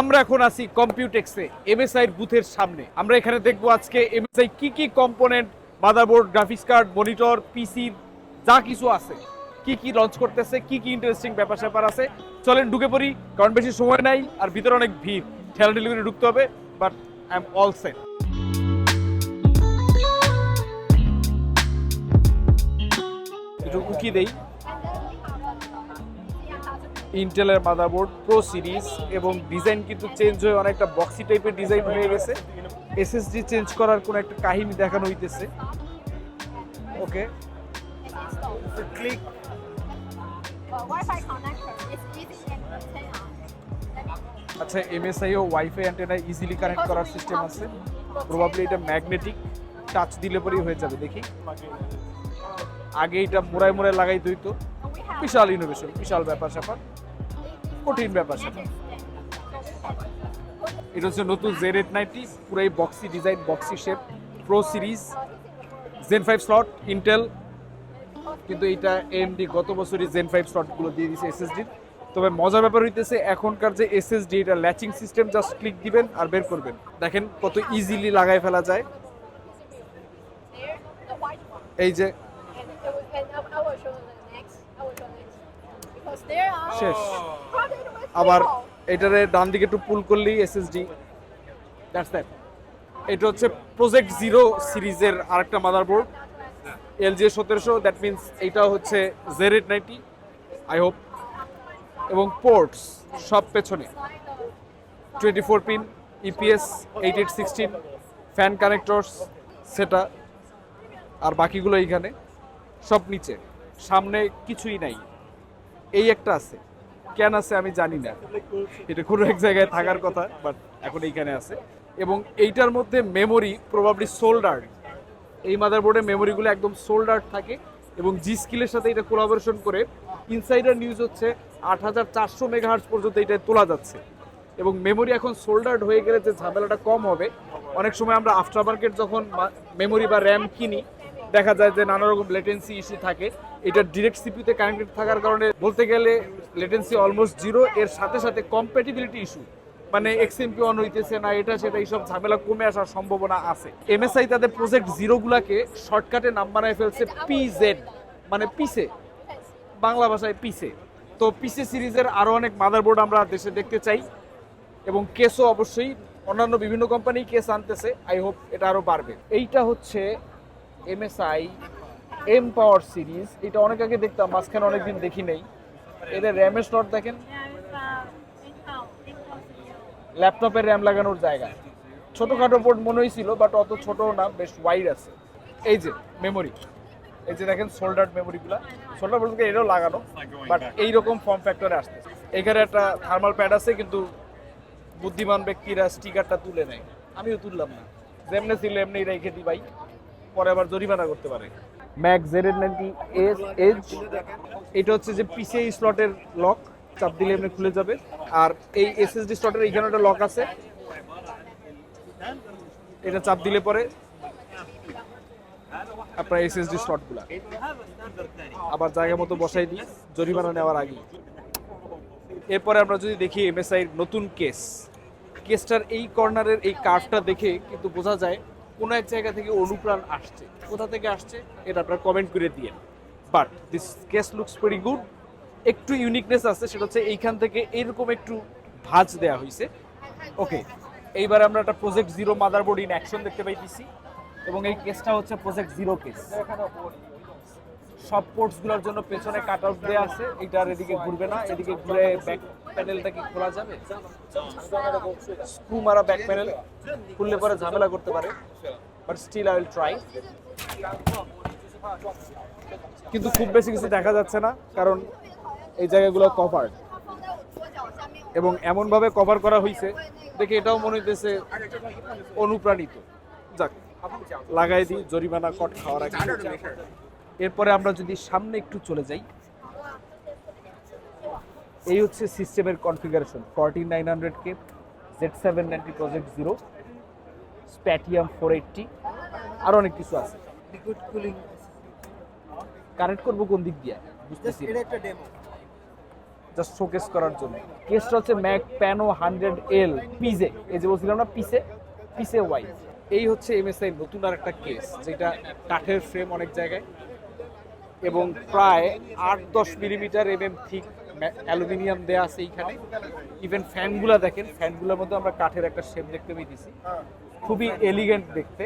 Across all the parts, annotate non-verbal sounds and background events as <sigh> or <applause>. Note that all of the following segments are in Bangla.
আমরা এখন আছি কম্পিউটেক্সে এমএসআই বুথের সামনে। আমরা এখানে দেখব আজকে এমএসআই কি কি component motherboard graphics card monitor PC যা কিছু আছে, কি কি লঞ্চ করতেছে, কি কি ইন্টারেস্টিং ব্যাপার স্যাপার আছে। চলেন ঢুকে পড়ি, কারণ বেশি সময় নাই আর ভিতরে অনেক ভিড়। ঠেলা ডেলিভারি ঢুকতে হবে but I am all set একটু উকি দেই। ইন্টেলের মাদারবোর্ড প্রো সিরিজ এবং ডিজাইন কিন্তু চেঞ্জ হয়ে অনেকটা বক্সি টাইপের ডিজাইন হয়ে গেছে। এসএসডি চেঞ্জ করার কোনো একটা কাহিনী দেখানো হইতেছে। ওকে ক্লিক আচ্ছা এমএসআই ও ওয়াইফাই অ্যান্টেনা ইজিলি কানেক্ট করার সিস্টেম আছে। প্রবাবলি এটা ম্যাগনেটিক টাচ দিলে পরেই হয়ে যাবে দেখি। আগে এটা মোড়ায় মোড়ায় লাগাই দইতো বিশাল ইনোভেশন বিশাল ব্যাপার স্যাপার কঠিন ব্যাপার সেটা এটা হচ্ছে নতুন জেড এইট নাইনটি পুরাই boxy design boxy shape pro series gen five slot Intel কিন্তু এটা এমডি গত বছরই জেন ফাইভ স্লটগুলো দিয়ে দিয়েছে এসএসডির তবে মজার ব্যাপার হইতেছে, এখনকার যে এসএসডি এটা ল্যাচিং সিস্টেম জাস্ট ক্লিক দিবেন আর বের করবেন। দেখেন কত ইজিলি লাগাই ফেলা যায়. এই যে শেষ। আবার এটারে ডান দিকে একটু পুল করলেই এসএসডি দ্যাটস দ্যাট এটা হচ্ছে প্রজেক্ট জিরো সিরিজের আরেকটা মাদারবোর্ড এলজি সতেরোশো দ্যাট মিনস এইটা হচ্ছে Z eight ninety I hope এবং পোর্টস সব পেছনে। Twenty four pin EPS eight eight sixteen fan connectors সেটা। আর বাকিগুলো এইখানে। সব নিচে। সামনে কিছুই নাই। এই একটা আছে। কেন আছে আমি জানি না। এটা কোনো এক জায়গায় থাকার কথা বাট এখন এইখানে আছে। এবং এইটার মধ্যে মেমোরি প্রবাবলি সোল্ডার এই মাদারবোর্ডে মেমোরিগুলো একদম সোল্ডার থাকে এবং জি স্কিলের সাথে এটা কোলাবোরেশন করে ইনসাইডার নিউজ হচ্ছে আট হাজার চারশো মেগাহার্স পর্যন্ত এটা তোলা যাচ্ছে। এবং মেমোরি এখন সোল্ডার্ড হয়ে গেলে যে ঝামেলাটা কম হবে, অনেক সময় আমরা আফটার মার্কেট যখন মেমোরি বা র্যাম কিনি দেখা যায় যে নানা রকম লেটেন্সি ইস্যু থাকে। এটা ডিরেক্ট সিপিতে কানেক্টেড থাকার কারণে বলতে গেলে লেটেন্সি অলমোস্ট জিরো এর সাথে সাথে কম্প্যাটিবিলিটি ইস্যু মানে এক্সএমপি অন হইতেছে না, এটা সেটা এইসব ঝামেলা কমে আসার সম্ভাবনা আছে। এমএসআই তাদের প্রজেক্ট জিরো গুলাকে শর্টকাটে নাম বানায় ফেলছে পিজেড মানে পিসে বাংলা ভাষায় পিসে তো পিসে সিরিজের আরও অনেক মাদারবোর্ড আমরা দেশে দেখতে চাই, এবং কেসও অবশ্যই অন্যান্য বিভিন্ন কোম্পানি কেস আনতেছে। আই হোপ এটা আরও বাড়বে। এইটা হচ্ছে এমএসআই এম পাওয়ার সিরিজ এটা অনেক আগে দেখতাম, মাঝখানে অনেকদিন দেখি নেই। এদের র্যামের স্লট দেখেন। ল্যাপটপের র্যাম লাগানোর জায়গা। ছোটখাটো বোর্ড মনে হয়েছিল বাট অত ছোট না, বেশ ওয়াইড আছে। এই যে মেমোরি এই যে দেখেন সোল্ডার মেমোরিগুলো সোল্ডার বলতে এটাও লাগানো বাট এইরকম ফর্ম ফ্যাক্টরে আসছে এখানে একটা থার্মাল প্যাড আছে, কিন্তু বুদ্ধিমান ব্যক্তিরা স্টিকারটা তুলে নেয়। আমিও তুললাম না। যেমনি ছিল এমনি রেখে দিই ভাই। পরে আবার জরিমানা করতে পারে। MAG Z ninety S edge? এটা হচ্ছে যে পিসিআই স্লটের লক চাপ দিলে এমনি খুলে যাবে। আর এই এসএসডি স্লটের এখানে একটা লক আছে। এটা চাপ দিলে পরে আপনার এসএসডি স্লটগুলা। আবার জায়গা মতো বসাই দিই জরিমানা নেওয়ার আগে এরপরে আমরা যদি দেখি এমএসআই নতুন কেস। কেসটার এই কর্নারের এই কার্ভটা দেখে কিন্তু বোঝা যায় কোনো এক জায়গা থেকে অনুপ্রাণ আসছে, কোথা থেকে আসছে, এটা আপনারা কমেন্ট করে দিয়েন। But this case looks very good একটু ইউনিকনেস আছে, সেটা হচ্ছে এইখান থেকে এরকম একটু ভাঁজ দেয়া হয়েছে ওকে এইবারে আমরা একটা project zero motherboard in action দেখতে পাইতেছি। এবং এই কেসটা হচ্ছে প্রজেক্ট জিরো কেস সব পোর্টসগুলোর জন্য পেছনে কাট আউট দেওয়া আছে। এটার এদিকে ঘুরবে না, এদিকে ঘুরে ব্যাক প্যানেলটা কি খোলা যাবে? স্ক্রু মারা ব্যাক প্যানেল খুললে পরে ঝামেলা করতে পারে but still I will try কিন্তু খুব বেশি কিছু দেখা যাচ্ছে না, কারণ এই জায়গাগুলো কভার এবং এমনভাবে কভার করা হয়েছে দেখে এটাও মনে হইতেছে অনুপ্রাণিত। যাক, লাগাই দিই, জরিমানা কট খাওয়ার আগে। এরপরে আমরা যদি সামনে একটু চলে যাই এই হচ্ছে সিস্টেমের configuration fourteen nine hundred K Z seven ninety project zero Spatium four eighty আরও অনেক কিছু আছে। লিকুইড কুলিং কানেক্ট করব কোন দিক দিয়ে? বুঝতেছি জাস্ট শোকেস করার জন্য। কেসটা হচ্ছে MAG Pano hundred L PZ. এই যে বলছিলাম না পিসে? পিসে ওয়াই। এই হচ্ছে এমএসআই নতুন আর একটা কেস যেটা কাঠের ফ্রেম অনেক জায়গায়। এবং প্রায় আট দশ millimetre M M thick aluminium দেয়া আছে এইখানে। ইভেন ফ্যানগুলা দেখেন, ফ্যানগুলোর মধ্যে আমরা কাঠের একটা শেপ দেখতে পেয়েছি খুবই এলিগেন্ট দেখতে।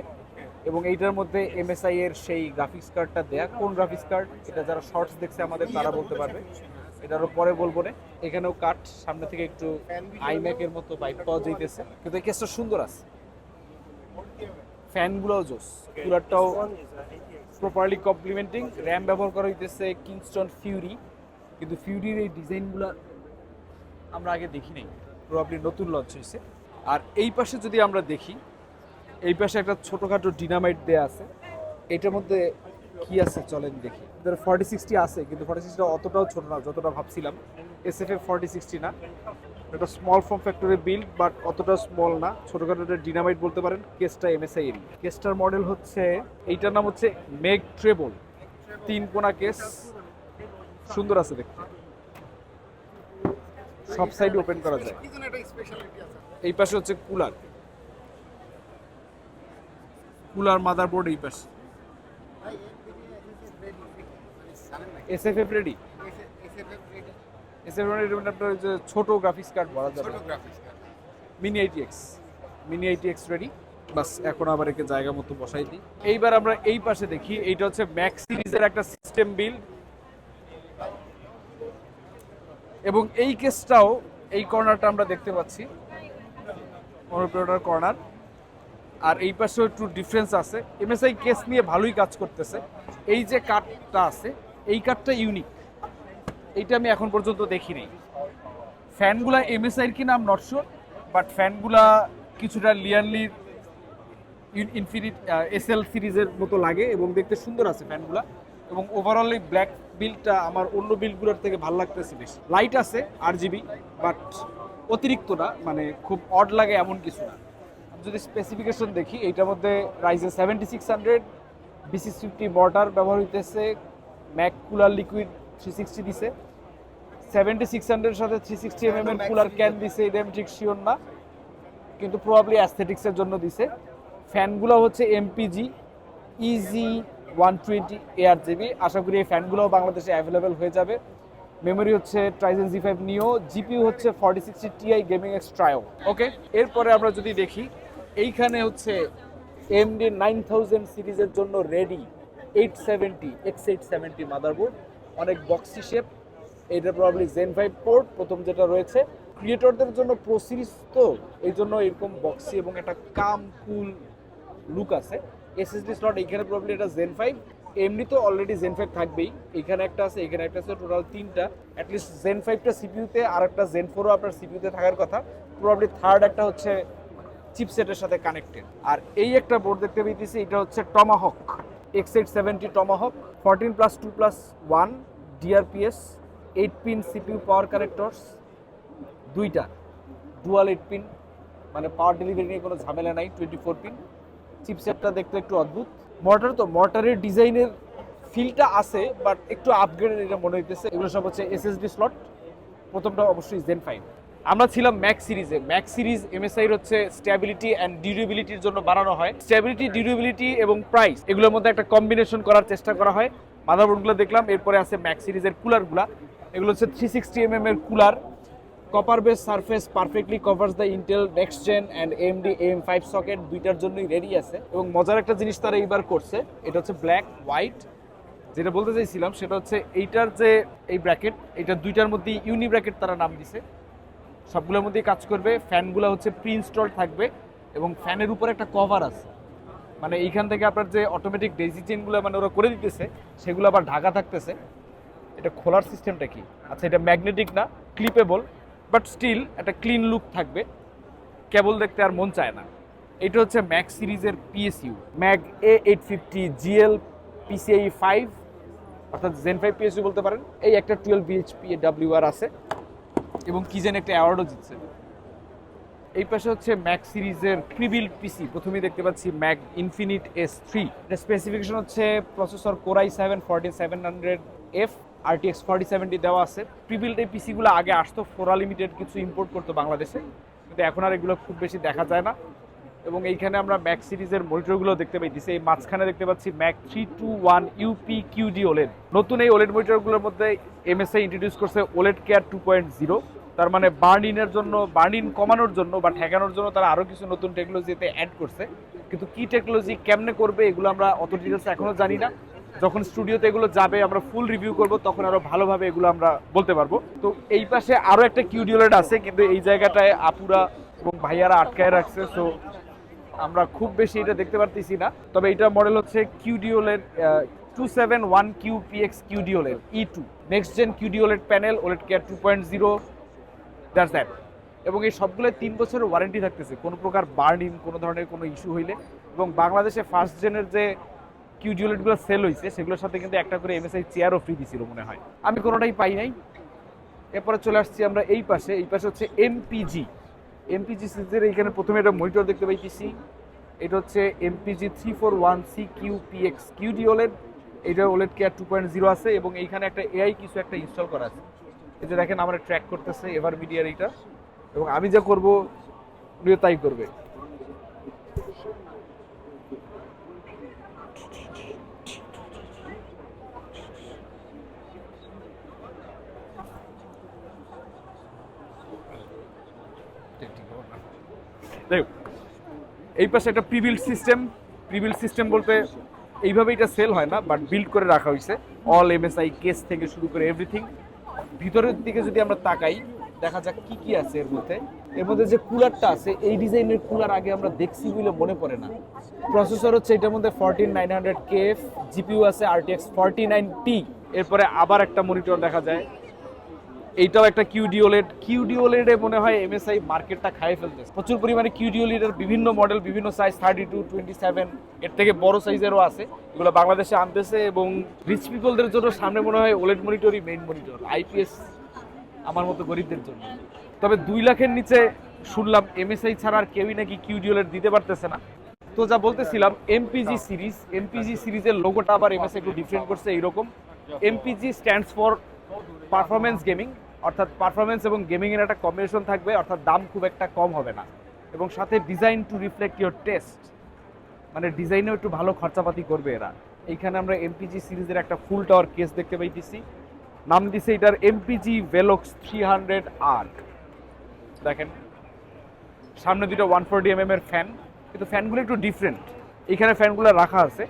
এবং এইটার মধ্যে এমএসআই এর সেই গ্রাফিক্স কার্ডটা দেয়া। কোন গ্রাফিক্স কার্ড এটা যারা শর্টস দেখছে আমাদের, তারা বলতে পারবে। এটারও পরে বলব না। এখানেও কাঠ, সামনে থেকে একটু আইম্যাকের মতো বাইক পাওয়া যাইতেছে। কিন্তু এই কেসটা সুন্দর আছে। ফ্যানগুলোও জোস। কুলারটাও প্রপারলি কমপ্লিমেন্টিং র্যাম ব্যবহার করা হইতেছে কিংস্টন ফিউরি কিন্তু ফিউরির এই ডিজাইনগুলো আমরা আগে দেখি নাই। প্রবাবলি নতুন লঞ্চ হয়েছে আর এই পাশে যদি আমরা দেখি, এই পাশে একটা ছোটোখাটো ডিনামাইট দেয়া আছে। এটার মধ্যে কি আছে চলেন দেখি। ফর্টি সিক্সটি আছে, কিন্তু ফর্টি সিক্সটিটা অতটাও ছোট না, যতটা ভাবছিলাম। S F A forty sixty না। এটা small form factory build but অতটা স্মল না। ছোটখাটো একটা ডিনামাইট বলতে পারেন কেসটা এমএসআই এর কেসটার মডেল হচ্ছে এইটার নাম হচ্ছে মেগ ট্রেবল তিন কোনা কেস। সুন্দর আছে দেখতে। সব সাইডে ওপেন করা যায়। এই পাশে হচ্ছে কুলার কুলার মাদারবোর্ড এই পাশে। এসএফএফ রেডি রেডি মানে আপনার যে ছোট গ্রাফিক্স কার্ড বলা যাবে? Mini ITX mini ITX ready বাস এখন আবার একে জায়গা মতো বসাই দিই। এইবার আমরা এই পাশে দেখি এইটা হচ্ছে ম্যাক্স সিরিজের একটা সিস্টেম বিল এবং এই কেসটাও এই কর্নারটা আমরা দেখতে পাচ্ছি। অনুপ্রেরণার কর্নার আর এই পাশেও একটু ডিফারেন্স আছে। এমএসআই কেস নিয়ে ভালোই কাজ করতেছে। এই যে কাঠটা আছে এই কাঠটা ইউনিক এইটা আমি এখন পর্যন্ত দেখিনি। ফ্যানগুলা এমএসআইয়ের কি নাম? নট শিওর বাট ফ্যানগুলা কিছুটা লিয়ারলির ইনফিনিট এসএল সিরিজের মতো লাগে এবং দেখতে সুন্দর আছে ফ্যানগুলা। এবং ওভারঅল এই ব্ল্যাক বিলটা আমার অন্য বিলগুলোর থেকে ভালো লাগতেছে বেশি। লাইট আছে আর জিবি বাট অতিরিক্ত না মানে খুব অড লাগে এমন কিছু না। যদি স্পেসিফিকেশন দেখি, এইটার মধ্যে রাইজে সেভেন্টি সিক্স হান্ড্রেড বিসিস ফিফটি মর্টার ব্যবহার হইতেছে MAG cooler liquid three sixty দিছে। সেভেন্টি সিক্স হান্ড্রেডের সাথে three sixty M M cooler can দিছে এটা আমি ঠিক শিওর না। কিন্তু প্রবাবলি অ্যাস্থেটিক্সের জন্য দিছে। ফ্যানগুলো হচ্ছে MPG EZ one twenty ARGB আশা করি এই ফ্যানগুলোও বাংলাদেশে অ্যাভেলেবেল হয়ে যাবে। মেমোরি হচ্ছে Trident Z five neo GPU হচ্ছে forty sixty Ti gaming X trio okay এরপরে আমরা যদি দেখি এইখানে হচ্ছে এমডি নাইন থাউজেন্ড সিরিজের জন্য ready eight seventy X eight seventy motherboard অনেক বক্সি শেপ এটা প্রবাবলি জেন ফাইভ পোর্ট প্রথম যেটা রয়েছে। ক্রিয়েটরদের জন্য প্রো সিরিজ তো, এই জন্য এরকম বক্সি এবং একটা কাম কুল লুক আছে। এসএসডি স্লট এইখানে প্রবলি এটা জেন ফাইভ এমনি তো অলরেডি জেন ফাইভ থাকবেই। এখানে একটা আছে, এখানে একটা আছে টোটাল তিনটা। অ্যাটলিস্ট জেন ফাইভটা সিপিউতে আর একটা জেন ফোরও আপনার সিপিউতে থাকার কথা। প্রবাবলি থার্ড একটা হচ্ছে চিপসেটের সাথে কানেক্টেড আর এই একটা বোর্ড দেখতে পেয়েছি এটা হচ্ছে Tomahawk X eight seventy Tomahawk fourteen plus two plus one DRPS eight pin CPU power connectors দুইটা ডুয়াল এইট পিন মানে পাওয়ার ডেলিভারি নিয়ে কোনো ঝামেলা নাই টোয়েন্টি ফোর পিন চিপসেটটা দেখতে একটু অদ্ভুত। মর্টার তো মর্টারের ডিজাইনের ফিলটা আছে বাট একটু আপগ্রেডেড এটা মনে হইতেছে। এগুলো সব হচ্ছে এসএসডি স্লট প্রথমটা অবশ্যই জেন ফাইভ আমরা ছিলাম ম্যাক সিরিজে ম্যাক সিরিজ এমএসআই হচ্ছে স্ট্যাবিলিটি অ্যান্ড ডিউরেবিলিটির জন্য বানানো হয়। স্ট্যাবিলিটি ডিউরেবিলিটি এবং প্রাইস এগুলোর মধ্যে একটা কম্বিনেশন করার চেষ্টা করা হয়। মাদারবোর্ডগুলো দেখলাম, এরপরে আছে ম্যাক সিরিজের কুলারগুলা এগুলো হচ্ছে থ্রি সিক্সটি এম এর cooler copper base surface perfectly covers the Intel next gen and AMD M five socket দুইটার জন্যই রেডি আছে। এবং মজার একটা জিনিস তারা এইবার করছে, এটা হচ্ছে ব্ল্যাক হোয়াইট যেটা বলতে চাইছিলাম সেটা হচ্ছে এইটার যে এই ব্র্যাকেট এটা দুইটার মধ্যে ইউনি ব্র্যাকেট তারা নাম দিছে। সবগুলোর মধ্যেই কাজ করবে ফ্যানগুলো হচ্ছে প্রি ইনস্টল থাকবে এবং ফ্যানের উপর একটা কভার আছে। মানে এইখান থেকে আপনার যে অটোমেটিক ডেজি চেনগুলো মানে ওরা করে দিতেছে, সেগুলো আবার ঢাকা থাকতেছে। এটা খোলার সিস্টেমটা কি? আচ্ছা এটা ম্যাগনেটিক না, ক্লিপেবল, বাট স্টিল একটা ক্লিন লুক থাকবে। কেবল দেখতে আর মন চায় না। এটা হচ্ছে ম্যাক সিরিজের PSU MAG A eight fifty GL PCI five অর্থাৎ জেন ফাইভ পিএসইউ বলতে পারেন। এই একটা টুয়েলভ বিএইচপি ডাব্লিউ আর আছে। এবং কি যেন একটা অ্যাওয়ার্ডও জিতছে। এই পাশে হচ্ছে ম্যাক সিরিজের প্রিবিল্ড পিসি প্রথমেই দেখতে পাচ্ছি ম্যাক ইনফিনিট এস থ্রি এটা স্পেসিফিকেশন হচ্ছে processor Core i seven fourteen seven hundred F RTX forty seventy দেওয়া আছে। প্রিবিল্ড এই পিসিগুলো আগে আসতো ফোরা লিমিটেড কিছু ইম্পোর্ট করতো বাংলাদেশে। কিন্তু এখন আর এগুলো খুব বেশি দেখা যায় না। এবং এইখানে আমরা ম্যাক সিরিজের মনিটরগুলো দেখতে পাইতেছি। এই মাঝখানে দেখতে পাচ্ছি MAG three two one UP QD OLED নতুন এই ওলেড মনিটরগুলোর মধ্যে এমএসআই ইন্ট্রোডিউস করছে OLED care two point zero তার মানে বার্ন ইনের জন্য বার্ন ইন কমানোর জন্য বা ঠেকানোর জন্য তারা আরও কিছু নতুন টেকনোলজিতে অ্যাড করছে। কিন্তু কি টেকনোলজি কেমনে করবে, এগুলো আমরা অত ডিটেলস এখনও জানি না। যখন স্টুডিওতে এগুলো যাবে, আমরা ফুল রিভিউ করব, তখন আরও ভালোভাবে এগুলো আমরা বলতে পারব। তো এই পাশে আরও একটা কিউডিওলেট আছে, কিন্তু এই জায়গাটায় আপুরা এবং ভাইয়ারা আটকায় রাখছে সো আমরা খুব বেশি এটা দেখতে পারতেছি না। তবে এটা মডেল হচ্ছে QD OLED two seven one Q PX QD OLED E two next gen QD OLED panel OLED care two point zero that's that এবং এই সবগুলো তিন বছরের ওয়ারেন্টি থাকতেছে, কোনো প্রকার বার্নিং কোনো ধরনের কোনো ইস্যু হইলে। এবং বাংলাদেশে ফার্স্ট জেনের যে কিউডিওলেটগুলো সেল হয়েছে সেগুলোর সাথে কিন্তু একটা করে এমএসআই চেয়ারও ফ্রি দিছিল মনে হয়। আমি কোনোটাই পাই নাই। এরপরে চলে আসছি আমরা এই পাশে। এই পাশে হচ্ছে এমপিজি এমপিজি সিরিজের এইখানে প্রথমে একটা মনিটর দেখতে পাইতেছি। এটা হচ্ছে MPG three four one C Q PX QD OLED এটা OLED care two point zero আছে এবং এইখানে একটা এআই কিছু একটা ইনস্টল করা আছে। যে দেখেন, আমরা ট্র্যাক করতেছে এভার মিডিয়ার এইটা। এবং আমি যা করব তাই করবে। যাই এই পাশে একটা প্রিবিল্ড সিস্টেম প্রিবিল্ড সিস্টেম বলতে এইভাবে এটা সেল হয় না বাট বিল্ড করে রাখা হয়েছে। অল এমএসআই কেস থেকে শুরু করে এভরিথিং ভিতরের দিকে যদি আমরা তাকাই, দেখা যাক কি কি আছে এর মধ্যে। এর মধ্যে যে কুলারটা আছে, এই ডিজাইনের কুলার আগে আমরা দেখছি বলে মনে পড়ে না। প্রসেসর হচ্ছে এটার মধ্যে fourteen nine hundred KF GPU আছে আরটিএক্স ফর্টি নাইন টি এরপরে আবার একটা মনিটর দেখা যায়। এইটাও একটা কিউডিওলেড কিউডিওলেডে মনে হয় এমএসআই মার্কেটটা খাইয়ে ফেলতেছে। প্রচুর পরিমাণে কিউডিওলেডের বিভিন্ন মডেল বিভিন্ন size thirty two twenty seven এর থেকে বড় সাইজেরও আছে। এগুলো বাংলাদেশে আনতেছে এবং রিচ পিপলদের জন্য সামনে মনে হয় ওলেট মনিটরই মেইন মনিটর আইপিএস আমার মতো গরিবদের জন্য। তবে দুই লাখের নিচে শুনলাম এমএসআই ছাড়া আর কেউই নাকি কিউডিওলেড দিতে পারতেছে না। তো যা বলতেছিলাম এমপিজি সিরিজ এমপিজি সিরিজের লোগোটা আবার এমএসআই একটু ডিফারেন্ট করছে এইরকম। MPG stands for performance gaming অর্থাৎ পারফরমেন্স এবং গেমিং এর একটা কম্বিনেশন থাকবে, অর্থাৎ দাম খুব একটা কম হবে না। এবং সাথে design to reflect your taste মানে ডিজাইনেও একটু ভালো খরচাপাতি করবে এরা। এইখানে আমরা এমপিজি সিরিজের একটা ফুল টাওয়ার কেস দেখতে পাইতেছি। নাম দিছে এটার এমপিজি ভেলক্স থ্রি হান্ড্রেড আর দেখেন, সামনে দুটো ওয়ান ফোরটি এম এর ফ্যান কিন্তু ফ্যানগুলো একটু ডিফারেন্ট এইখানে ফ্যানগুলো রাখা আছে।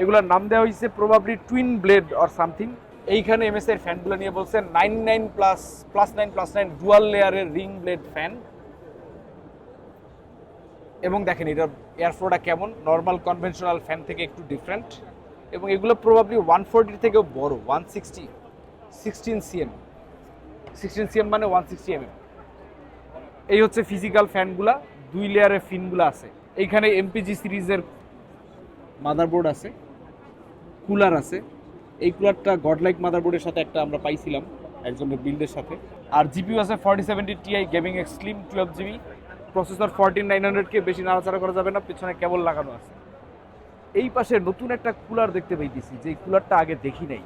এগুলোর নাম দেওয়া হয়েছে probably twin blade or something এইখানে এমএস এর ফ্যানগুলো নিয়ে বলছেন nine nine plus plus nine plus nine dual লেয়ারের রিং ব্লেড ফ্যান এবং দেখেন, এটার এয়ারফ্লোটা কেমন? নর্মাল কনভেনশনাল ফ্যান থেকে একটু ডিফারেন্ট এবং এগুলো প্রবাবলি ওয়ান ফোরটির থেকেও বড় one sixty sixteen CM sixteen CM মানে ওয়ান সিক্সটি এমএম এই হচ্ছে ফিজিক্যাল ফ্যানগুলা দুই লেয়ারের ফিনগুলো আছে। এইখানে এমপিজি সিরিজের মাদারবোর্ড আছে কুলার আছে। এই কুলারটা গডলাইক মাদারবোর্ডের সাথে একটা আমরা পাইছিলাম, একজনের বিল্ডের সাথে। আর জিপিউ আছে forty seventy Ti gaming X slim twelve GB processor fourteen nine হান্ড্রেডকে বেশি নাড়াচাড়া করা যাবে না, পেছনে কেবল লাগানো আছে। এই পাশে নতুন একটা কুলার দেখতে পাইতেছি যে কুলারটা আগে দেখি নাই।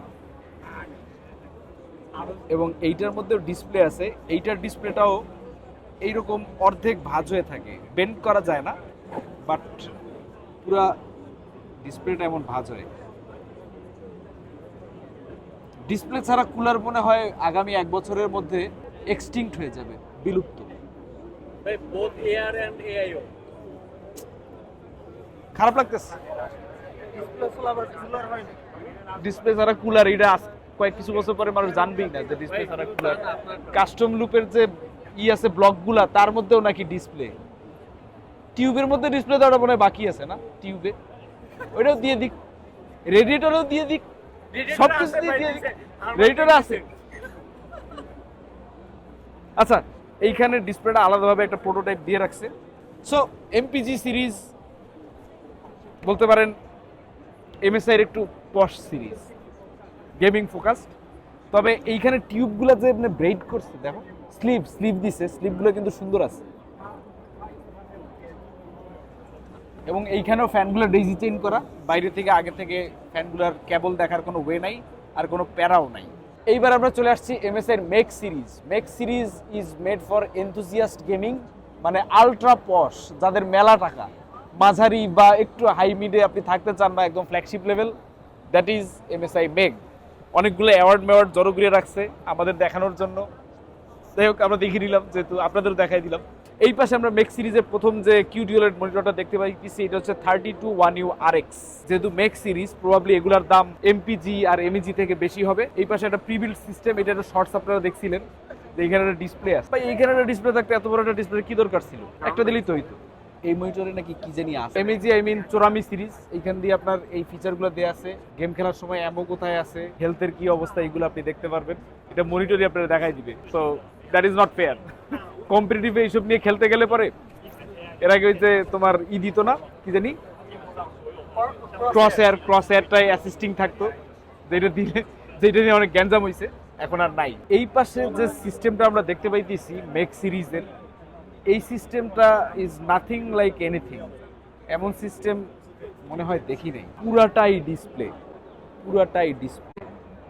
এবং এইটার মধ্যেও ডিসপ্লে আছে। এইটার ডিসপ্লেটাও এইরকম অর্ধেক ভাঁজ হয়ে থাকে। বেন্ড করা যায় না বাট পুরা ডিসপ্লেটা এমন ভাঁজ হয়। ডিসপ্লে ছাড়া কুলার মনে হয় আগামী এক বছরের মধ্যে এক্সটিংক্ট হয়ে যাবে বিলুপ্ত। both AR and AIO. খারাপ লাগতেছে। ডিসপ্লে ছাড়া কুলার এটা আস- কয়েক কিছু বছর পরে মানুষ জানবেই না যে ডিসপ্লে ছাড়া কুলার কাস্টম লুপের যে ই আছে ব্লকগুলা তার মধ্যেও নাকি ডিসপ্লে টিউবের মধ্যে ডিসপ্লে দেওয়াটা মনে হয় বাকি আছে না টিউবে ওইটাও দিয়ে দিক। রেডিয়েটরও দিয়ে দিক। সব কিছু আছে। আচ্ছা এইখানে ডিসপ্লেটা আলাদাভাবে একটা প্রোটোটাইপ দিয়ে রাখছে। সো এমপিজি সিরিজ বলতে পারেন এমএসআই এর একটু পশ সিরিজ গেমিং ফোকাসড তবে এইখানে টিউবগুলো যে মানে ব্রেড করছে দেখো স্লিপ স্লিপ দিছে স্লিপগুলো কিন্তু সুন্দর আছে। এবং এইখানেও ফ্যানগুলো ডেজি চেইন করা। বাইরে থেকে, আগে থেকে ফ্যানগুলোর কেবল দেখার কোনো ওয়ে নাই, আর কোনো প্যারাও নাই। এইবার আমরা চলে আসছি এমএস এর MEG series MEG series is made for enthusiast gaming মানে আলট্রা পশ যাদের মেলা টাকা। মাঝারি বা একটু হাই মিডে আপনি থাকতে চান না একদম flagship level that is MSI MEG অনেকগুলো অ্যাওয়ার্ড মেওয়ার্ড জড়ো করে রাখছে আমাদের দেখানোর জন্য। যাই হোক, আমরা দেখিয়ে দিলাম, যেহেতু আপনাদেরও দেখাই দিলাম। এই পাশে আমরা মেক সিরিজের প্রথম যে কিউডিওলেট মনিটরটা দেখতে পাইতেছি এটা হচ্ছে thirty two one U R X যেহেতু মেক সিরিজ প্রবাবলি এগুলার দাম এমপিজি আর এমইজি থেকে বেশি হবে। এই পাশে একটা প্রিবিল্ড সিস্টেম এটা একটা শর্টস আপনারা দেখছিলেন। যে এখানে একটা ডিসপ্লে আছে। ভাই এইখানে একটা ডিসপ্লে থাকতে এত বড় একটা ডিসপ্লে কি দরকার ছিল? একটা দিলেই তো হইতো। এই মনিটরে নাকি কি জানি আছে। এমএজি আই মিন চোরামি সিরিজ এইখান দিয়ে আপনার এই ফিচারগুলো দেয়া আছে। গেম খেলার সময় এমও কোথায় আছে? হেলথের কি অবস্থা? এগুলো আপনি দেখতে পারবেন। এটা মনিটরই আপনারা দেখাই দিবে। So that is not fair কম্পিটিটিভে এইসব নিয়ে খেলতে গেলে পরে? এর আগে ওই যে তোমার ই দিত না, কি জানি? ক্রস এয়ার ক্রস এয়ারটাই অ্যাসিস্টিং থাকতো। যেটা দিলে, যেটা নিয়ে অনেক গ্যাঞ্জাম হয়েছে এখন আর নাই। এই পাশে যে সিস্টেমটা আমরা দেখতে পাইতেছি, মেক সিরিজের, এই সিস্টেমটা ইজ নাথিং লাইক এনিথিং এমন সিস্টেম মনে হয় দেখি নাই। পুরাটাই ডিসপ্লে পুরাটাই ডিসপ্লে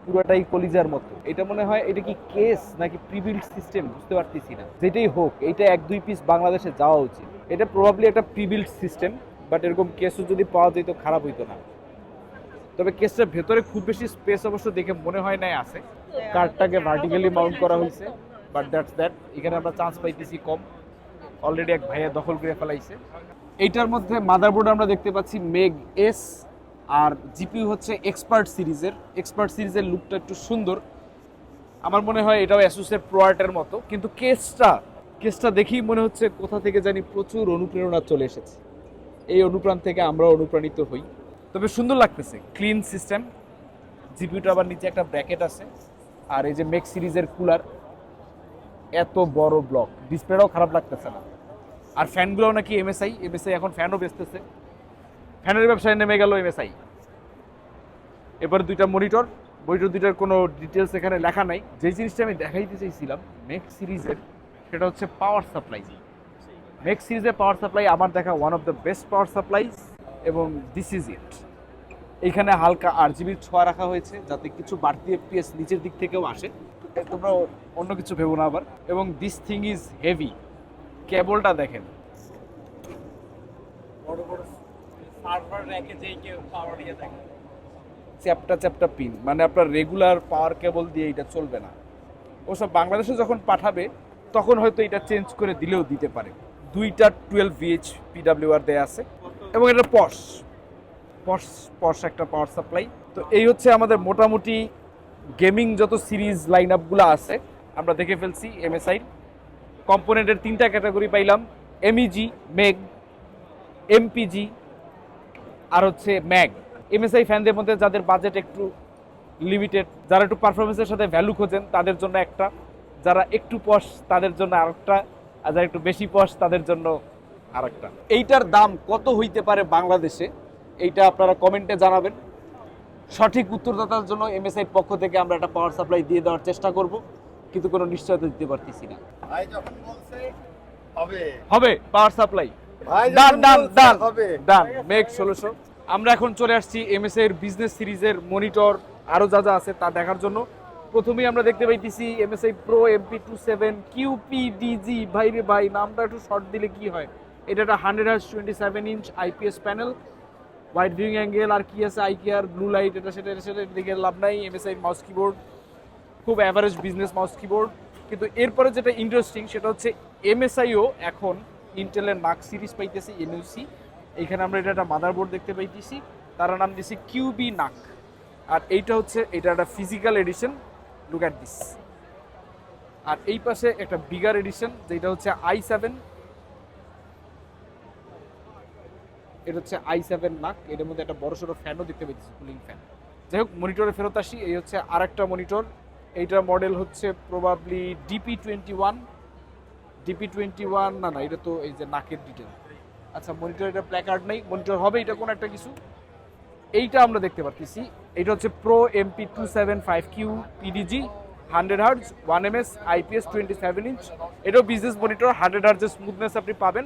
পুরাটাই কলিজার মতো। এটা মনে হয় এটা কি কেস নাকি প্রিবিল্ড সিস্টেম বুঝতে পারতেছি না। যেটাই হোক এটা এক দুই পিস বাংলাদেশে যাওয়া উচিত। এটা প্রবাবলি একটা প্রিবিল্ড সিস্টেম বাট এরকম কেসও যদি পাওয়া যেত, খারাপ হইতো না। তবে কেসটার ভেতরে খুব বেশি স্পেস অবশ্য দেখে মনে হয় নাই আছে। কার্ডটাকে ভার্টিক্যালি মাউন্ট করা হয়েছে বাট দ্যাটস দ্যাট এখানে আমরা চান্স পাইতেছি কম। অলরেডি এক ভাইয়া দখল করে ফেলাইছে। এইটার মধ্যে মাদারবোর্ড আমরা দেখতে পাচ্ছি মেগ এস আর জিপিউ হচ্ছে এক্সপার্ট সিরিজের এক্সপার্ট সিরিজের লুকটা একটু সুন্দর। আমার মনে হয় এটাও অ্যাসুসের প্রোয়ার্টের মতো। কিন্তু কেসটা কেসটা দেখেই মনে হচ্ছে কোথা থেকে জানি প্রচুর অনুপ্রেরণা চলে এসেছে। এই অনুপ্রাণ থেকে আমরা অনুপ্রাণিত হই। তবে সুন্দর লাগতেছে। ক্লিন সিস্টেম জিপিউটা আবার নিচে একটা ব্র্যাকেট আছে। আর এই যে মেক সিরিজের কুলার এত বড় ব্লক ডিসপ্লেটাও খারাপ লাগতেছে না। আর ফ্যানগুলোও নাকি এমএসআই এমএসআই এখন ফ্যানও বেচতেছে। ফ্যানের ব্যবসায় নেমে গেল এমএসআই এবার দুইটা মনিটর মনিটর দুইটার কোনো ডিটেলস এখানে লেখা নাই। যে জিনিসটা আমি দেখাইতে চাইছিলাম মেক সিরিজের সেটা হচ্ছে পাওয়ার সাপ্লাই মেক সিরিজের পাওয়ার সাপ্লাই আমার দেখা one of the best power supply এবং দিস ইজ ইট এখানে হালকা আর জিবির ছোঁয়া রাখা হয়েছে, যাতে কিছু বাড়তি এফপিএস নিচের দিক থেকেও আসে। তোমরা অন্য কিছু ভেবো না আবার। এবং দিস থিং ইজ হেভি কেবলটা দেখেন। বড় বড় সার্ভার রেখে যেই কেউ পাওয়ার দিয়ে থাকে চ্যাপটা চ্যাপটা পিন। মানে আপনার রেগুলার পাওয়ার কেবল দিয়ে এটা চলবে না। ওসব বাংলাদেশে যখন পাঠাবে, তখন হয়তো এটা চেঞ্জ করে দিলেও দিতে পারে। দুইটা টুয়েলভ ভিএইচ পিডাব্লিউ আর দেয়া আছে এবং এটা পশ পশ পশ একটা পাওয়ার সাপ্লাই তো এই হচ্ছে আমাদের মোটামুটি গেমিং যত সিরিজ লাইন আপগুলো আছে, আমরা দেখে ফেলছি এমএসআই কম্পোনেন্টের তিনটা ক্যাটাগরি পাইলাম এমইজি মেগ এমপিজি আর হচ্ছে ম্যাগ এমএসআই ফ্যানদের মধ্যে যাদের বাজেট একটু লিমিটেড যারা একটু পারফরমেন্সের সাথে ভ্যালু খোঁজেন তাদের জন্য একটা যারা একটু পশ তাদের জন্য আরেকটা আর যারা একটু বেশি পশ তাদের জন্য আরেকটা। এইটার দাম কত হইতে পারে বাংলাদেশে? এইটা আপনারা কমেন্টে জানাবেন। সঠিক উত্তরদাতার জন্য এমএসআই পক্ষ থেকে আমরা একটা পাওয়ার সাপ্লাই দিয়ে দেওয়ার চেষ্টা করব কিন্তু কোনো নিশ্চয়তা দিতে পারতেছি না। ভাই যখন বলছে হবে। হবে পাওয়ার সাপ্লাই ডান ডান ডান হবে। ডান মেক ষোলোশো আমরা এখন চলে আসছি এমএস এর বিজনেস সিরিজের মনিটর আরও যা যা আছে তা দেখার জন্য। প্রথমেই আমরা দেখতে পাইতেছি MSI pro MP two seven QP DG ভাই রে ভাই, নামটা একটু শর্ট দিলে কি হয়? এটা একটা hundred hertz twenty seven inch IPS panel white viewing angle আর কি আছে? আই কেয়ার ব্লু লাইট এটা সেটা এটা সেটা দিকে লাভ নাই। এমএসআই মাউস কিবোর্ড খুব অ্যাভারেজ বিজনেস মাউস কিবোর্ড কিন্তু এরপরে যেটা ইন্টারেস্টিং সেটা হচ্ছে এমএসআইও এখন ইন্টেলের মার্ক সিরিজ পাইতেছে এনইউসি এইখানে আমরা এটা একটা মাদারবোর্ড দেখতে পাইতেছি। তারা নাম দিয়েছে কিউবি নাক আর এইটা হচ্ছে, এটা একটা physical edition look at this আর এই পাশে একটা বিগার এডিশন যেটা হচ্ছে আই সেভেন এটা হচ্ছে আই সেভেন নাক এটার মধ্যে একটা বড় সড়ো ফ্যানও দেখতে পাইতেছি কুলিং ফ্যান যাই হোক মনিটরে ফেরত আসি। এই হচ্ছে আরেকটা মনিটর এইটার মডেল হচ্ছে probably DP twenty one DP twenty one না না, এটা তো এই যে নাকের ডিটেল আচ্ছা মনিটর এটা প্ল্যাকার্ড নেই মনিটর হবে এটা কোন একটা কিছু? এইটা আমরা দেখতে পাচ্ছি এটা হচ্ছে pro MP two seven five Q PDG hundred hertz one M S IPS twenty seven inch এটাও বিজনেস মনিটর হান্ড্রেড হার্জের স্মুথনেস আপনি পাবেন।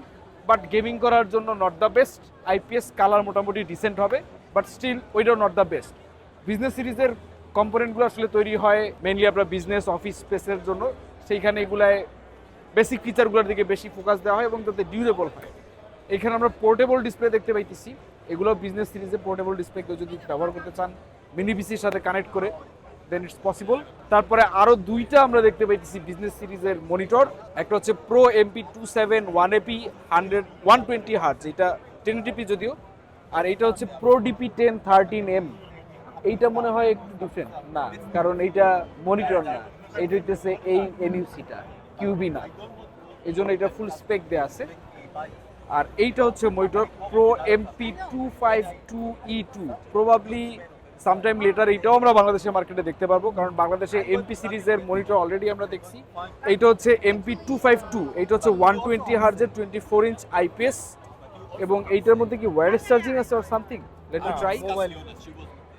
বাট গেমিং করার জন্য not the best IPS colour মোটামুটি ডিসেন্ট হবে বাট স্টিল ওইটাও নট দ্য বেস্ট বিজনেস সিরিজের কম্পোনেন্টগুলো আসলে তৈরি হয় মেইনলি আপনার বিজনেস অফিস স্পেসের জন্য। সেইখানে এগুলায় বেসিক ফিচারগুলোর দিকে বেশি ফোকাস দেওয়া হয় এবং তাতে ডিউরেবল হয়। এখানে আমরা পোর্টেবল ডিসপ্লে দেখতে পাইতেছি। এগুলো বিজনেস সিরিজে পোর্টেবল ডিসপ্লে কেউ যদি ব্যবহার করতে চান মিনি পিসির সাথে কানেক্ট করে দেন ইটস পসিবল তারপরে আরও দুইটা আমরা দেখতে পাইতেছি বিজনেস সিরিজের মনিটর একটা হচ্ছে pro MP two seven one AP hundred one twenty hertz এটা টেন টিপি যদিও। আর এটা হচ্ছে pro DP ten thirteen M এইটা মনে হয় একটু ডিফারেন্ট না, কারণ এইটা মনিটর না। এইটা হইতেছে এই এনইউসিটা কিউবি না। এই জন্য এটা ফুল স্পেক দেওয়া আছে। আর এইটা হচ্ছে monitor pro MP two five two E two probably sometime later এইটাও আমরা বাংলাদেশের মার্কেটে দেখতে পারব কারণ বাংলাদেশে এমপি সিরিজের মনিটর অলরেডি আমরা দেখছি। এইটা হচ্ছে এমপি টু ফাইভ টু এইটা হচ্ছে ওয়ান টোয়েন্টি হার্জের টোয়েন্টি ফোর ইঞ্চ আইপিএস এবং এইটার মধ্যে কি ওয়্যারলেস চার্জিং আছে আর সামথিং লেট মি ট্রাই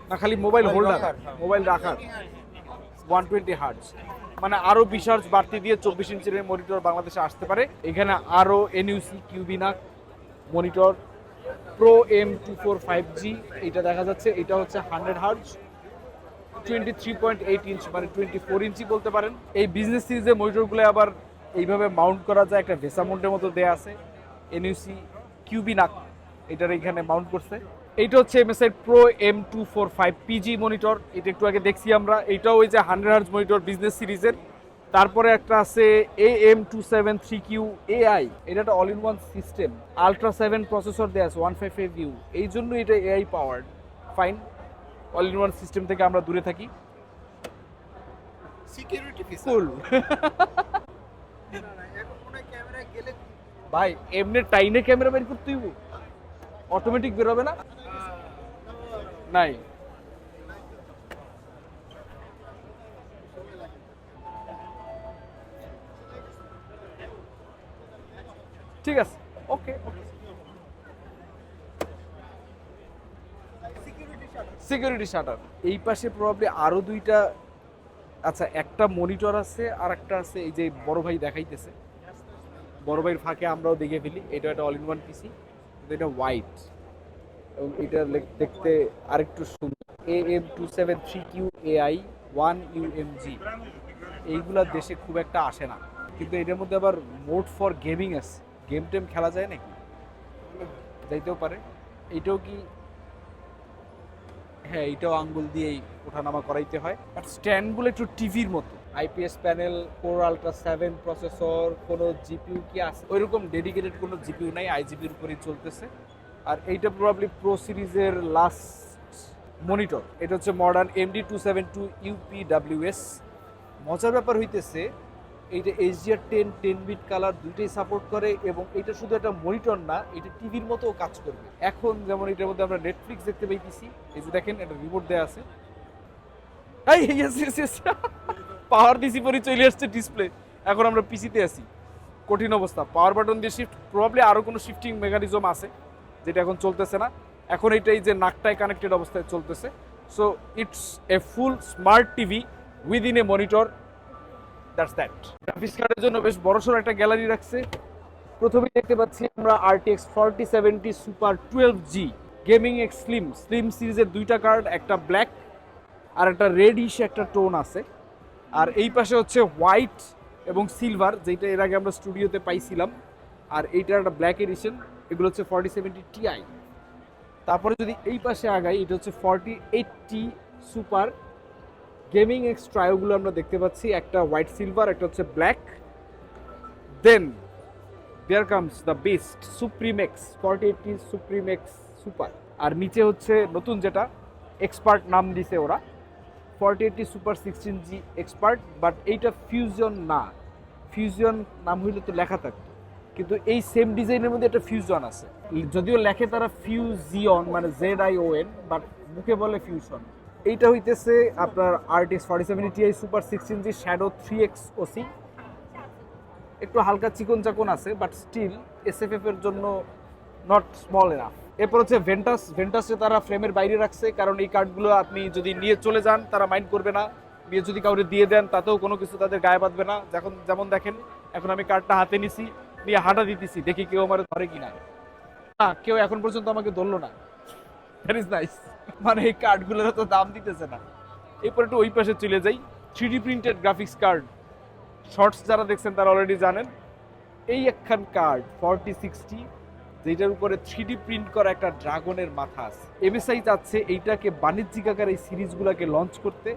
না খালি মোবাইল হোল্ডার মোবাইল রাখার ওয়ান টোয়েন্টি হার্জ মানে আরও বিশ হার্জ বাড়তি দিয়ে চব্বিশ ইঞ্চের মনিটর বাংলাদেশে আসতে পারে। এখানে আরও NUC কিউবিনা monitor pro M two four five G এটা দেখা যাচ্ছে, এটা হচ্ছে hundred hertz twenty three point eight inch মানে টোয়েন্টি ফোর ইঞ্চি বলতে পারেন। এই বিজনেস সিরিজের মনিটরগুলো আবার এইভাবে মাউন্ট করা যায়, একটা ভেসা মাউন্টের মতো দেয়া আছে। এনইউসি কিউবিনাক এটার এখানে মাউন্ট করছে। এইটা হচ্ছে MSI pro M two four five PG monitor এটা একটু আগে দেখছি আমরা। এটাও ওই যে হান্ড্রেড হার্জ মনিটর বিজনেস সিরিজের তারপরে একটা আছে A M two seven three Q AI এটা একটা all in one system ultra seven processor দেওয়া আছে ওয়ান ফাইভ ফাইভ ইউ এই জন্য এটা AI powered fine all in one system থেকে আমরা দূরে থাকি। সিকিউরিটি ফুল <laughs> ভাই এমনি টাইনে ক্যামেরা বের করতে হইব। অটোমেটিক বেরোবে না। নাই। ঠিক আছে ওকে ওকে সিকিউরিটি শাটার এই পাশে প্রবাবলি আরও দুইটা আচ্ছা একটা মনিটর আছে আর একটা আছে এই যে বড় ভাই দেখাইতেছে। বড় ভাইয়ের ফাঁকে আমরাও দেখে ফেলি এটা একটা অল ইন ওয়ান পিসি এটা হোয়াইট এবং এটা দেখতে আরেকটু সুন্দর। A M two seven three Q AI one UMG এইগুলা দেশে খুব একটা আসে না। কিন্তু এটার মধ্যে আবার মোড ফর গেমিং আছে। গেম টেম খেলা যায় নাকি? যাইতেও পারে। এটাও কি হ্যাঁ এটাও আঙ্গুল দিয়েই ওঠানামা করাইতে হয়। বাট স্ট্যান্ডগুলো একটু টিভির মতো। IPS panel core ultra seven processor কোনো জিপিউ কি আছে? ওইরকম ডেডিকেটেড কোনো জিপিউ নাই। আইজিপির উপরেই চলতেছে। আর এইটা প্রবাবলি প্রো সিরিজের লাস্ট মনিটর এটা হচ্ছে modern MD two seven two UPWS মজার ব্যাপার হইতেছে, এইটা HDR ten ten bit colour দুইটাই সাপোর্ট করে এবং এটা শুধু একটা মনিটর না, এটা টিভির মতো কাজ করবে। এখন যেমন এটার মধ্যে আমরা নেটফ্লিক্স দেখতে পাইতেছি, এই যে দেখেন, একটা রিমোট দেওয়া আছে। পাওয়ার দিছি পরে চলে আসছে ডিসপ্লে এখন আমরা পিসিতে আছি। কঠিন অবস্থা। পাওয়ার বাটন দিয়ে শিফট প্রবাবলি আরও কোনো শিফটিং মেকানিজম আছে। যেটা এখন চলতেছে না। এখন এটাই যে নাকটায় কানেক্টেড অবস্থায় চলতেছে। So it's a full smart TV within a monitor that's that graphics কার্ডের জন্য বেশ বড়সড় একটা গ্যালারি রাখছে। প্রথমে দেখতে পাচ্ছি আমরা RTX forty seventy super twelve G gaming X slim slim সিরিজের দুইটা কার্ড একটা ব্ল্যাক আর একটা রেডিশ একটা টোন আছে। আর এই পাশে হচ্ছে হোয়াইট এবং সিলভার যেটা এর আগে আমরা স্টুডিওতে পাইছিলাম। আর এইটা একটা ব্ল্যাক এডিশন এগুলো হচ্ছে ফর্টি সেভেন্টি টিআই তারপরে যদি এই পাশে আগাই, এটা হচ্ছে forty eighty super gaming X ট্রায়োগুলো আমরা দেখতে পাচ্ছি। একটা হোয়াইট সিলভার একটা হচ্ছে black then there comes the best Suprim X forty eighty Suprim X super আর নিচে হচ্ছে নতুন যেটা এক্সপার্ট নাম দিছে ওরা। Forty eighty super sixteen G expert but এইটা ফিউজন না। ফিউজন নাম হইলে তো লেখা থাকতো। কিন্তু এই সেম ডিজাইনের মধ্যে একটা ফিউজন আছে। যদিও লেখে তারা ফিউজিয়ন মানে Z I O N but মুখে বলে ফিউশন এইটা হইতেছে আপনার RTX forty seven Ti super sixteen G shadow three X OC একটু হালকা চিকন চাকন আছে বাট স্টিল এসএফএফ এর জন্য নট স্মল এনাফ এরপর হচ্ছে ভেন্টাস ভেন্টাসে তারা ফ্রেমের বাইরে রাখছে, কারণ এই কার্ডগুলো আপনি যদি নিয়ে চলে যান, তারা মাইন্ড করবে না। নিয়ে যদি কাউরে দিয়ে দেন, তাতেও কোনো কিছু তাদের গায়ে বাঁধবে না। যখন যেমন দেখেন, এখন আমি কার্ডটা হাতে নিছি। নিয়ে হাঁটা দিতেছি, দেখি কেউ আমার ধরে কিনা। না, কেউ এখন পর্যন্ত আমাকে ধরলো না। দ্যাট ইজ নাইস মানে এই কার্ডগুলোর তো দাম দিতেছে না। এরপর একটু ওই পাশে চলে যাই। Three printed graphics card shorts যারা দেখছেন তারা অলরেডি জানেন। এই একখান কার্ড ফর্টি সিক্সটি যেটার উপরে থ্রি প্রিন্ট করা একটা ড্রাগনের মাথা আছে। এমএসআই চাচ্ছে এইটাকে বাণিজ্যিক আকারে এই সিরিজগুলোকে লঞ্চ করতে।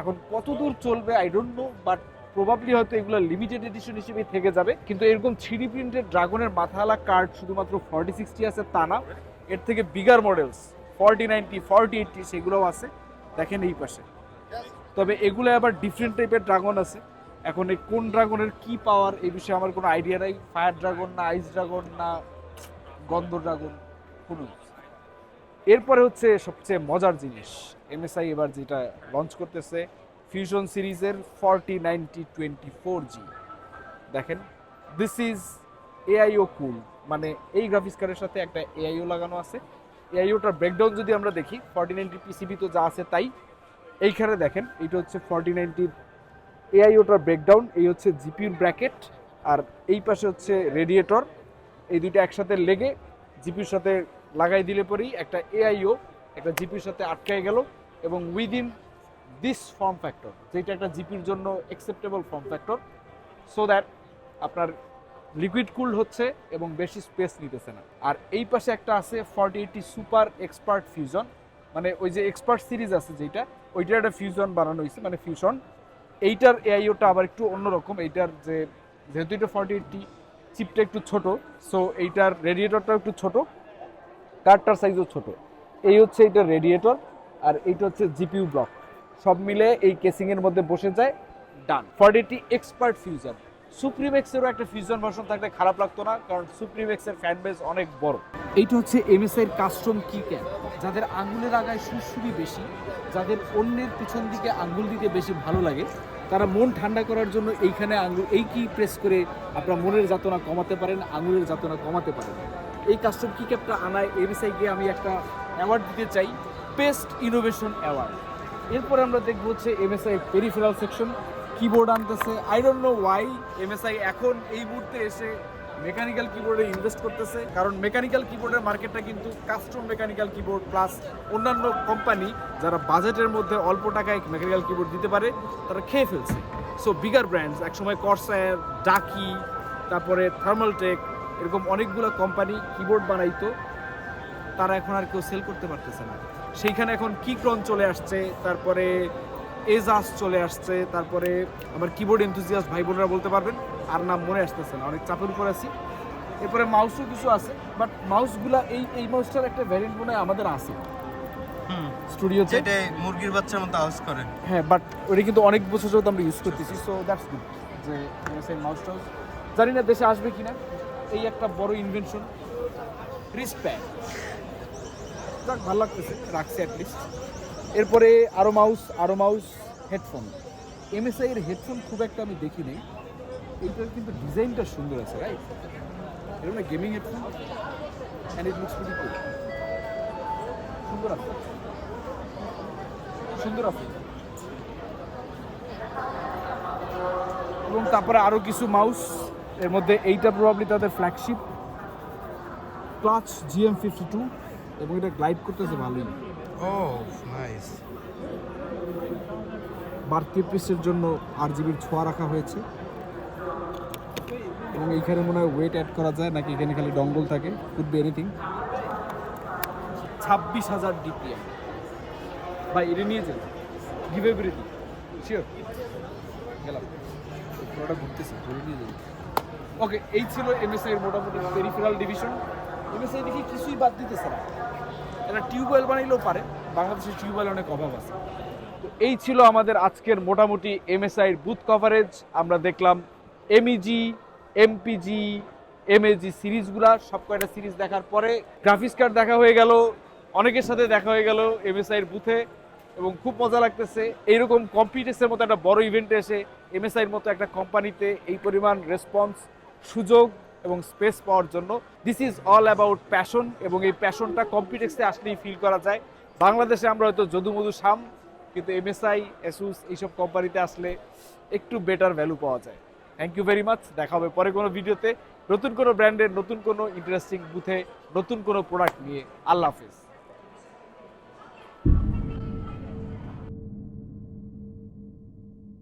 এখন কতদূর চলবে I don't know but probably হয়তো এগুলো লিমিটেড এডিশন হিসেবে থেকে যাবে। কিন্তু এরকম থ্রি প্রিন্টেড ড্রাগনের মাথাওয়ালা কার্ড শুধুমাত্র ফর্টি সিক্সটি আছে তা না। এর থেকে bigger models forty ninety forty eighty সেগুলোও আছে। দেখেন এই পাশে। তবে এগুলো আবার ডিফারেন্ট টাইপের ড্রাগন আছে। এখন এই কোন ড্রাগনের কি পাওয়ার এই বিষয়ে আমার কোনো আইডিয়া নাই। ফায়ার ড্রাগন না আইস ড্রাগন না গন্ধ ড্রাগন কোনো এরপরে হচ্ছে সবচেয়ে মজার জিনিস। এমএসআই এবার যেটা লঞ্চ করতেছে ফিউশন সিরিজের forty ninety twenty four G দেখেন দিস ইজ এআইও কুল মানে এই গ্রাফিক্স কার্ডের সাথে একটা এআইও লাগানো আছে। এআইওটার ব্রেকডাউন যদি আমরা দেখি ফর্টি নাইনটি পিসিবি তো যা আছে তাই। এইখানে দেখেন এটা হচ্ছে ফর্টি নাইনটির এআইওটার ব্রেকডাউন এই হচ্ছে জিপিউর ব্র্যাকেট আর এই পাশে হচ্ছে রেডিয়েটর এই দুইটা একসাথে লেগে জিপির সাথে লাগাই দিলে পরেই একটা এআইও একটা জিপির সাথে আটকায় গেল। এবং উইদিন দিস ফর্ম ফ্যাক্টর যেটা একটা জিপির জন্য acceptable form factor so that আপনার লিকুইড কুল হচ্ছে এবং বেশি স্পেস নিতেছে না। আর এই পাশে একটা আছে forty eighty super expert fusion মানে ওই যে এক্সপার্ট সিরিজ আছে যেটা ওইটার একটা ফিউজন বানানো হয়েছে মানে ফিউশন এইটার এআইওটা আবার একটু অন্যরকম, এইটার যে, যেহেতু এটা ফর্টি এইটটি চিপটা একটু ছোট সো এইটার রেডিয়েটরটাও একটু ছোট কার্ডটার সাইজও ছোট। এই হচ্ছে এইটার রেডিয়েটর আর এইটা হচ্ছে জিপিউ ব্লক সব মিলে এই কেসিংয়ের মধ্যে বসে যায়। ডান এইটটি এক্সপার্ট ফিউজন সুপ্রিমেক্সেরও একটা ফিউজন ভার্সন থাকলে খারাপ লাগতো না কারণ সুপ্রিমেক্সের ফ্যান বেস অনেক বড়। এইটা হচ্ছে এম এমএসআইয়ের কাস্টম কি ক্যাপ যাদের আঙুলের আগায় সুরসুরি বেশি যাদের অন্যের পিছন দিকে আঙ্গুল দিতে বেশি ভালো লাগে তারা মন ঠান্ডা করার জন্য এইখানে আঙুল এই কি প্রেস করে আপনার মনের যাতনা কমাতে পারেন আঙ্গুলের যাতনা কমাতে পারেন। এই কাস্টম কি ক্যাপটা আনায় এমএসআই গিয়ে আমি একটা অ্যাওয়ার্ড দিতে চাই বেস্ট ইনোভেশন অ্যাওয়ার্ড এরপরে আমরা দেখব হচ্ছে MSI peripheral section keyboard আনতেছে। I don't know why MSI এখন এই মুহূর্তে এসে মেকানিক্যাল কিবোর্ডে ইনভেস্ট করতেছে, কারণ মেকানিক্যাল কিবোর্ডের মার্কেটটা কিন্তু কাস্টম মেকানিক্যাল কিবোর্ড প্লাস অন্যান্য কোম্পানি যারা বাজেটের মধ্যে অল্প টাকায় মেকানিক্যাল কিবোর্ড দিতে পারে, তারা খেয়ে ফেলছে। সো বিগার ব্র্যান্ডস একসময় করসায়ার ডাকি তারপরে থার্মালটেক এরকম অনেকগুলো কোম্পানি কিবোর্ড বানাইতো, তারা এখন আর কেউ সেল করতে পারতেছে না। সেইখানে এখন কিক্রন চলে আসছে তারপরে এজাস চলে আসছে তারপরে আমার কিবোর্ড এনথুজিয়াস ভাই বোনেরা বলতে পারবেন আর নাম মনে আসতেছে না অনেক চাপের উপর আছি। এরপরে মাউসও কিছু আছে বাট মাউসগুলা এই এই মাউসটার একটা ভ্যারিয়েন্ট মনে হয় আমাদের আছে। স্টুডিওতে যেটা মুরগির বাচ্চার মতো আওয়াজ করে। হ্যাঁ বাট ওটা কিন্তু অনেক বছর যাবত আমরা ইউজ করতেছি সো দ্যাটস গুড যে সেই মাউস টাউস জানি না দেশে আসবে কিনা এই একটা বড় ইনভেনশন রিস্প্যাক যাক ভালো লাগতেছে, রাখছে অ্যাটলিস্ট এরপরে আরও মাউস আরও মাউস হেডফোন এমএসআই এর হেডফোন খুব একটা আমি দেখি নেই। এইটার কিন্তু ডিজাইনটা সুন্দর আছে রাইট এরকম gaming headphone and it looks সুন্দর আছে। সুন্দর আছে। এবং তারপরে আরও কিছু মাউস এর মধ্যে এইটা প্রবাবলি তাদের flagship clutch GM fifty two এবং এটা গ্লাইড করতেছে ভালোই। ও নাইস বাড়তি পিসের জন্য আর জিবির ছোঁয়া রাখা হয়েছে। এবং এইখানে মনে হয় ওয়েট অ্যাড করা যায় নাকি এখানে খালি ডঙ্গল থাকে কুড বি এনিথিং ছাব্বিশ হাজার ডিপিএম ভাই এটা নিয়ে যান গিভ এভরিথিং শিওর গেলাম। পুরোটা ঘুরতেছি ধরে নিয়ে যাই। ওকে এই ছিল এমএসআই এর মোটামুটি পেরিফেরাল ডিভিশন এমএসআই দেখি কিছুই বাদ দিতেছে না। এটা টিউবওয়েল বানাইলেও পারে বাংলাদেশের টিউবওয়েল অনেক অভাব আছে। তো এই ছিল আমাদের আজকের মোটামুটি এমএসআই এর বুথ কভারেজ আমরা দেখলাম এমইজি এমপিজি এমএজি সিরিজগুলা সব কয়টা সিরিজ দেখার পরে গ্রাফিক্স কার্ড দেখা হয়ে গেল, অনেকের সাথে দেখা হয়ে গেল এমএসআই এর বুথে এবং খুব মজা লাগতেছে। এইরকম কম্পিটিসের মতো একটা বড় ইভেন্টে এসে এমএসআই এর মতো একটা কোম্পানিতে এই পরিমাণ রেসপন্স সুযোগ এবং স্পেস পাওয়ার জন্য। This is all about passion এবং এই প্যাশনটা কম্পিটেক্সে আসলেই ফিল করা যায়। বাংলাদেশে আমরা হয়তো যদুমধু সাম কিন্তু এমএসআই এসুস এইসব কোম্পানিতে আসলে একটু বেটার ভ্যালু পাওয়া যায়। থ্যাংক ইউ ভেরি মাচ দেখা হবে পরে কোনো ভিডিওতে নতুন কোনো ব্র্যান্ডের নতুন কোনো ইন্টারেস্টিং বুথে নতুন কোনো প্রোডাক্ট নিয়ে। আল্লাহ হাফিজ।